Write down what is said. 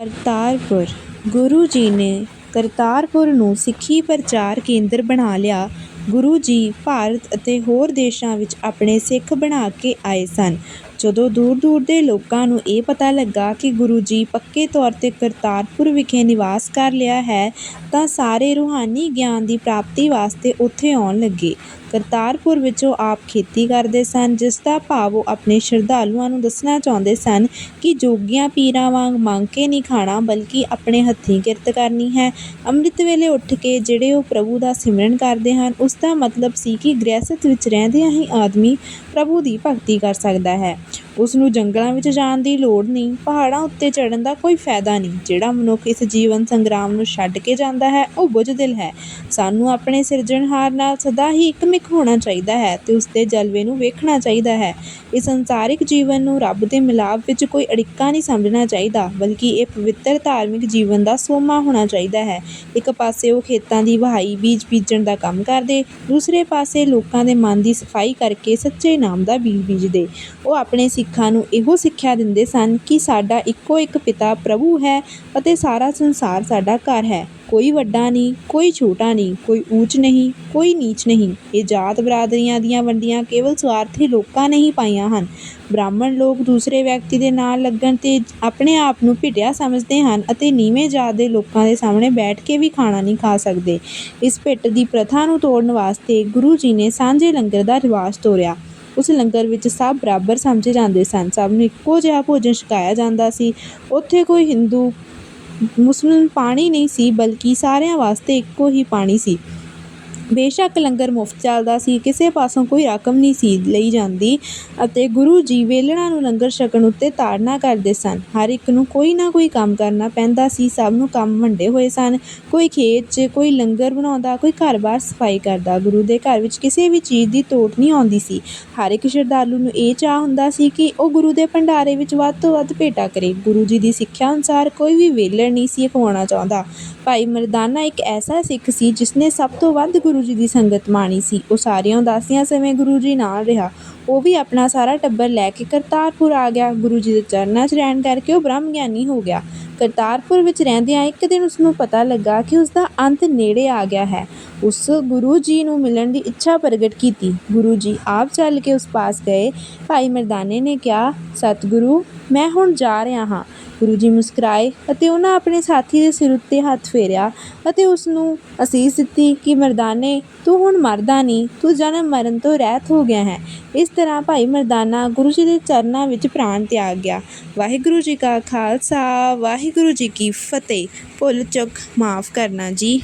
ਕਰਤਾਰਪੁਰ। ਗੁਰੂ ਜੀ ਨੇ ਕਰਤਾਰਪੁਰ ਨੂੰ ਸਿੱਖੀ ਪ੍ਰਚਾਰ ਕੇਂਦਰ ਬਣਾ ਲਿਆ। ਗੁਰੂ ਜੀ ਭਾਰਤ ਅਤੇ ਹੋਰ ਦੇਸ਼ਾਂ ਵਿੱਚ ਆਪਣੇ ਸਿੱਖ ਬਣਾ ਕੇ ਆਏ ਸਨ। ਜਦੋਂ ਦੂਰ ਦੂਰ ਦੇ ਲੋਕਾਂ ਨੂੰ ਇਹ ਪਤਾ ਲੱਗਾ ਕਿ ਗੁਰੂ ਜੀ ਪੱਕੇ ਤੌਰ 'ਤੇ ਕਰਤਾਰਪੁਰ ਵਿਖੇ ਨਿਵਾਸ ਕਰ ਲਿਆ ਹੈ, ਤਾਂ ਸਾਰੇ ਰੂਹਾਨੀ ਗਿਆਨ ਦੀ ਪ੍ਰਾਪਤੀ ਵਾਸਤੇ ਉੱਥੇ ਆਉਣ ਲੱਗੇ। ਕਰਤਾਰਪੁਰ ਵਿੱਚ ਉਹ ਆਪ ਖੇਤੀ ਕਰਦੇ ਸਨ, ਜਿਸ ਦਾ ਭਾਵ ਉਹ ਆਪਣੇ ਸ਼ਰਧਾਲੂਆਂ ਨੂੰ ਦੱਸਣਾ ਚਾਹੁੰਦੇ ਸਨ ਕਿ ਜੋਗੀਆਂ ਪੀਰਾਂ ਵਾਂਗ ਮੰਗ ਕੇ ਨਹੀਂ ਖਾਣਾ, ਬਲਕਿ ਆਪਣੇ ਹੱਥੀਂ ਕਿਰਤ ਕਰਨੀ ਹੈ। ਅੰਮ੍ਰਿਤ ਵੇਲੇ ਉੱਠ ਕੇ ਜਿਹੜੇ ਉਹ ਪ੍ਰਭੂ ਦਾ ਸਿਮਰਨ ਕਰਦੇ ਹਨ, ਉਸ ਦਾ ਮਤਲਬ ਸੀ ਕਿ ਗ੍ਰਹਿਸਥ ਵਿੱਚ ਰਹਿੰਦਿਆਂ ਹੀ ਆਦਮੀ ਪ੍ਰਭੂ ਦੀ ਭਗਤੀ ਕਰ ਸਕਦਾ ਹੈ। Thank you. ਉਸ ਨੂੰ ਜੰਗਲਾਂ ਵਿੱਚ ਜਾਣ ਦੀ ਲੋੜ ਨਹੀਂ, ਪਹਾੜਾਂ ਉੱਤੇ ਚੜ੍ਹਨ ਦਾ ਕੋਈ ਫਾਇਦਾ ਨਹੀਂ। ਜਿਹੜਾ ਮਨੁੱਖ ਇਸ ਜੀਵਨ ਸੰਗਰਾਮ ਨੂੰ ਛੱਡ ਕੇ ਜਾਂਦਾ ਹੈ, ਉਹ ਬੁਝਦਿਲ ਹੈ। ਸਾਨੂੰ ਆਪਣੇ ਸਿਰਜਣਹਾਰ ਨਾਲ ਸਦਾ ਹੀ ਇੱਕਮਿਕ ਹੋਣਾ ਚਾਹੀਦਾ ਹੈ ਤੇ ਉਸ ਦੇ ਜਲਵੇ ਨੂੰ ਵੇਖਣਾ ਚਾਹੀਦਾ ਹੈ। ਇਸ ਸੰਸਾਰਿਕ ਜੀਵਨ ਨੂੰ ਰੱਬ ਦੇ ਮਿਲਾਪ ਵਿੱਚ ਕੋਈ ਅੜਿੱਕਾ ਨਹੀਂ ਸਮਝਣਾ ਚਾਹੀਦਾ, ਬਲਕਿ ਇਹ ਪਵਿੱਤਰ ਧਾਰਮਿਕ ਜੀਵਨ ਦਾ ਸੋਮਾ ਹੋਣਾ ਚਾਹੀਦਾ ਹੈ। ਇੱਕ ਪਾਸੇ ਉਹ ਖੇਤਾਂ ਦੀ ਵਹਾਈ, ਬੀਜ ਬੀਜਣ ਦਾ ਕੰਮ ਕਰਦੇ, ਦੂਸਰੇ ਪਾਸੇ ਲੋਕਾਂ ਦੇ ਮਨ ਦੀ ਸਫ਼ਾਈ ਕਰਕੇ ਸੱਚੇ ਨਾਮ ਦਾ ਬੀਜ ਬੀਜਦੇ। ਉਹ ਆਪਣੇ ਸਿੱਖ ਸਿੱਖਾਂ ਨੂੰ ਇਹੋ ਸਿੱਖਿਆ ਦਿੰਦੇ ਸਨ ਕਿ ਸਾਡਾ ਇੱਕੋ ਇੱਕ ਪਿਤਾ ਪ੍ਰਭੂ ਹੈ ਅਤੇ ਸਾਰਾ ਸੰਸਾਰ ਸਾਡਾ ਘਰ ਹੈ। ਕੋਈ ਵੱਡਾ ਨਹੀਂ, ਕੋਈ ਛੋਟਾ ਨਹੀਂ, ਕੋਈ ਊਚ ਨਹੀਂ, ਕੋਈ ਨੀਚ ਨਹੀਂ। ਇਹ ਜਾਤ ਬਰਾਦਰੀਆਂ ਦੀਆਂ ਵੰਡੀਆਂ ਕੇਵਲ ਸਵਾਰਥੀ ਲੋਕਾਂ ਨੇ ਹੀ ਪਾਈਆਂ ਹਨ। ਬ੍ਰਾਹਮਣ ਲੋਕ ਦੂਸਰੇ ਵਿਅਕਤੀ ਦੇ ਨਾਲ ਲੱਗਣ ਤੇ ਆਪਣੇ ਆਪ ਨੂੰ ਭਿਟਿਆ ਸਮਝਦੇ ਹਨ ਅਤੇ ਨੀਵੇਂ ਜਾਤ ਦੇ ਲੋਕਾਂ ਦੇ ਸਾਹਮਣੇ ਬੈਠ ਕੇ ਵੀ ਖਾਣਾ ਨਹੀਂ ਖਾ ਸਕਦੇ। ਇਸ ਭਿੱਟ ਦੀ ਪ੍ਰਥਾ ਨੂੰ ਤੋੜਨ ਵਾਸਤੇ ਗੁਰੂ ਜੀ ਨੇ ਸਾਂਝੇ ਲੰਗਰ ਦਾ ਰਿਵਾਜ ਤੋਰਿਆ ਉਸ ਲੰਗਰ ਵਿੱਚ ਸਭ ਬਰਾਬਰ ਸਮਝੇ ਜਾਂਦੇ ਸਨ। ਸਭ ਨੂੰ ਇੱਕੋ ਜਿਹਾ ਭੋਜਨ ਛਕਾਇਆ ਜਾਂਦਾ ਸੀ। ਉੱਥੇ ਕੋਈ ਹਿੰਦੂ ਮੁਸਲਿਮ ਪਾਣੀ ਨਹੀਂ ਸੀ, ਬਲਕਿ ਸਾਰਿਆਂ ਵਾਸਤੇ ਇੱਕੋ ਹੀ ਪਾਣੀ ਸੀ। ਬੇਸ਼ੱਕ ਲੰਗਰ ਮੁਫਤ ਚੱਲਦਾ ਸੀ, ਕਿਸੇ ਪਾਸੋਂ ਕੋਈ ਰਕਮ ਨਹੀਂ ਸੀ ਲਈ ਜਾਂਦੀ ਅਤੇ ਗੁਰੂ ਜੀ ਵੇਲਣਾ ਨੂੰ ਲੰਗਰ ਛਕਣ ਉੱਤੇ ਤਾੜਨਾ ਕਰਦੇ ਸਨ। ਹਰ ਇੱਕ ਨੂੰ ਕੋਈ ਨਾ ਕੋਈ ਕੰਮ ਕਰਨਾ ਪੈਂਦਾ ਸੀ, ਸਭ ਨੂੰ ਕੰਮ ਵੰਡੇ ਹੋਏ ਸਨ। ਕੋਈ ਖੇਤ 'ਚ ਕੋਈ ਲੰਗਰ ਬਣਾਉਂਦਾ, ਕੋਈ ਘਰ-ਬਾਰ ਸਫ਼ਾਈ ਕਰਦਾ, ਗੁਰੂ ਦੇ ਘਰ ਵਿੱਚ ਕਿਸੇ ਵੀ ਚੀਜ਼ ਦੀ ਤੋਟ ਨਹੀਂ ਆਉਂਦੀ ਸੀ। ਹਰ ਇੱਕ ਸ਼ਰਧਾਲੂ ਨੂੰ ਇਹ ਚਾਹ ਹੁੰਦਾ ਸੀ ਕਿ ਉਹ ਗੁਰੂ ਦੇ ਭੰਡਾਰੇ ਵਿੱਚ ਵੱਧ ਤੋਂ ਵੱਧ ਭੇਟਾ ਕਰੇ। ਗੁਰੂ ਜੀ ਦੀ ਸਿੱਖਿਆ ਅਨੁਸਾਰ ਕੋਈ ਵੀ ਵੇਲਣ ਨਹੀਂ ਸੀ ਖਵਾਉਣਾ ਚਾਹੁੰਦਾ। ਭਾਈ ਮਰਦਾਨਾ ਇੱਕ ਐਸਾ ਸਿੱਖ ਸੀ, ਜਿਸਨੇ ਸਭ ਤੋਂ ਵੱਧ ਗੁਰੂ ਗੁਰੂ ਜੀ ਦੀ ਸੰਗਤ ਮਾਣੀ ਸੀ। ਉਹ ਸਾਰੀਆਂ ਉਦਾਸੀਆਂ ਸਮੇਂ ਗੁਰੂ ਜੀ ਨਾਲ ਰਿਹਾ। ਉਹ ਵੀ ਆਪਣਾ ਸਾਰਾ ਟੱਬਰ ਲੈ ਕੇ ਕਰਤਾਰਪੁਰ ਆ ਗਿਆ। ਗੁਰੂ ਜੀ ਦੇ ਚਰਨਾਂ 'ਚ ਰਹਿਣ ਕਰਕੇ ਉਹ ਬ੍ਰਹਮ ਗਿਆਨੀ ਹੋ ਗਿਆ। ਕਰਤਾਰਪੁਰ ਵਿੱਚ ਰਹਿੰਦਿਆਂ ਇੱਕ ਦਿਨ ਉਸ ਨੂੰ ਪਤਾ ਲੱਗਾ ਕਿ ਉਸ ਦਾ ਅੰਤ ਨੇੜੇ ਆ ਗਿਆ ਹੈ। ਉਸ ਗੁਰੂ ਜੀ ਨੂੰ ਮਿਲਣ ਦੀ ਇੱਛਾ ਪ੍ਰਗਟ ਕੀਤੀ। ਗੁਰੂ ਜੀ ਆਪ ਚੱਲ ਕੇ ਉਸ ਪਾਸ ਗਏ। ਭਾਈ ਮਰਦਾਨੇ ਨੇ ਕਿਹਾ, ਸਤਿਗੁਰੂ, ਮੈਂ ਹੁਣ ਜਾ ਰਿਹਾ ਹਾਂ। ਗੁਰੂ ਜੀ ਮੁਸਕਰਾਏ ਅਤੇ ਉਹਨਾਂ ਆਪਣੇ ਸਾਥੀ ਦੇ ਸਿਰ ਉੱਤੇ ਹੱਥ ਫੇਰਿਆ ਅਤੇ ਉਸ ਨੂੰ ਅਸੀਸ ਦਿੱਤੀ ਕਿ, ਮਰਦਾਨੇ, ਤੂੰ ਹੁਣ ਮਰਦਾ ਨਹੀਂ, ਤੂੰ ਜਨਮ ਮਰਨ ਤੋਂ ਰਹਿਤ ਹੋ ਗਿਆ ਹੈ। ਇਸ ਤਰ੍ਹਾਂ ਭਾਈ ਮਰਦਾਨਾ ਗੁਰੂ ਜੀ ਦੇ ਚਰਨਾਂ ਵਿੱਚ ਪ੍ਰਾਣ ਤਿਆਗ ਗਿਆ। ਵਾਹਿਗੁਰੂ ਜੀ ਕਾ ਖਾਲਸਾ, ਵਾਹਿਗੁਰੂ ਜੀ ਕੀ ਫਤਿਹ। ਭੁੱਲ ਚੁੱਕ, ਮਾਫ ਕਰਨਾ ਜੀ।